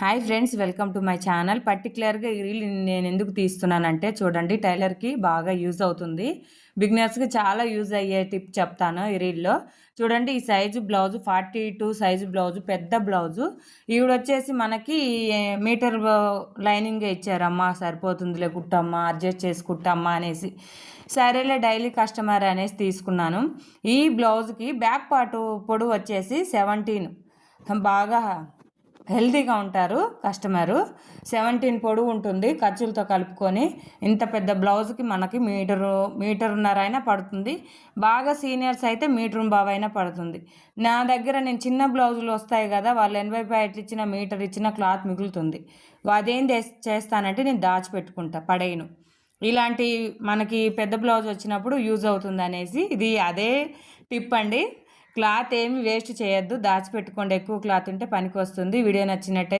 Hi friends welcome to my channel పర్టికులర్గా ఈ reel నేను ఎందుకు తీస్తున్నానంటే చూడండి టైలర్కి బాగా యూజ్ అవుతుంది. బిగినర్స్కి చాలా యూజ్ అయ్యే టిప్ చెప్తాను ఈ రీల్లో చూడండి ఈ size blouse forty two size blouse పెద్ద బ్లౌజు ఈవిడ వచ్చేసి మనకి మీటర్ లైనింగ్ ఇచ్చారమ్మా సరిపోతుందిలే కుట్టమ్మా అడ్జస్ట్ చేసి కుట్టమ్మా అనేసి. సరేలే డైలీ కస్టమర్ అనేసి తీసుకున్నాను. ఈ బ్లౌజ్కి బ్యాక్ పార్ట్ పొడవు వచ్చేసి సెవెంటీన్ బాగా హెల్దీగా ఉంటారు కస్టమరు. సెవెంటీన్ పొడవు ఉంటుంది. ఖర్చులతో కలుపుకొని ఇంత పెద్ద బ్లౌజ్కి మనకి మీటరు మీటరున్నర అయినా పడుతుంది. బాగా సీనియర్స్ అయితే మీటర్ బాబు అయినా పడుతుంది. నా దగ్గర నేను చిన్న బ్లౌజులు వస్తాయి కదా వాళ్ళు ఎనభై ప్యాకెట్లు ఇచ్చిన మీటర్ ఇచ్చిన క్లాత్ మిగులుతుంది. అదేం చేస్తానంటే నేను దాచిపెట్టుకుంటా పడేయను. ఇలాంటి మనకి పెద్ద బ్లౌజ్ వచ్చినప్పుడు యూజ్ అవుతుంది అనేసి ఇది అదే టిప్ అండి. క్లాత్ ఏమి వేస్ట్ చేయొద్దు. దాచిపెట్టుకోండి. ఎక్కువ క్లాత్ ఉంటే పనికి వస్తుంది. వీడియో నచ్చినట్టే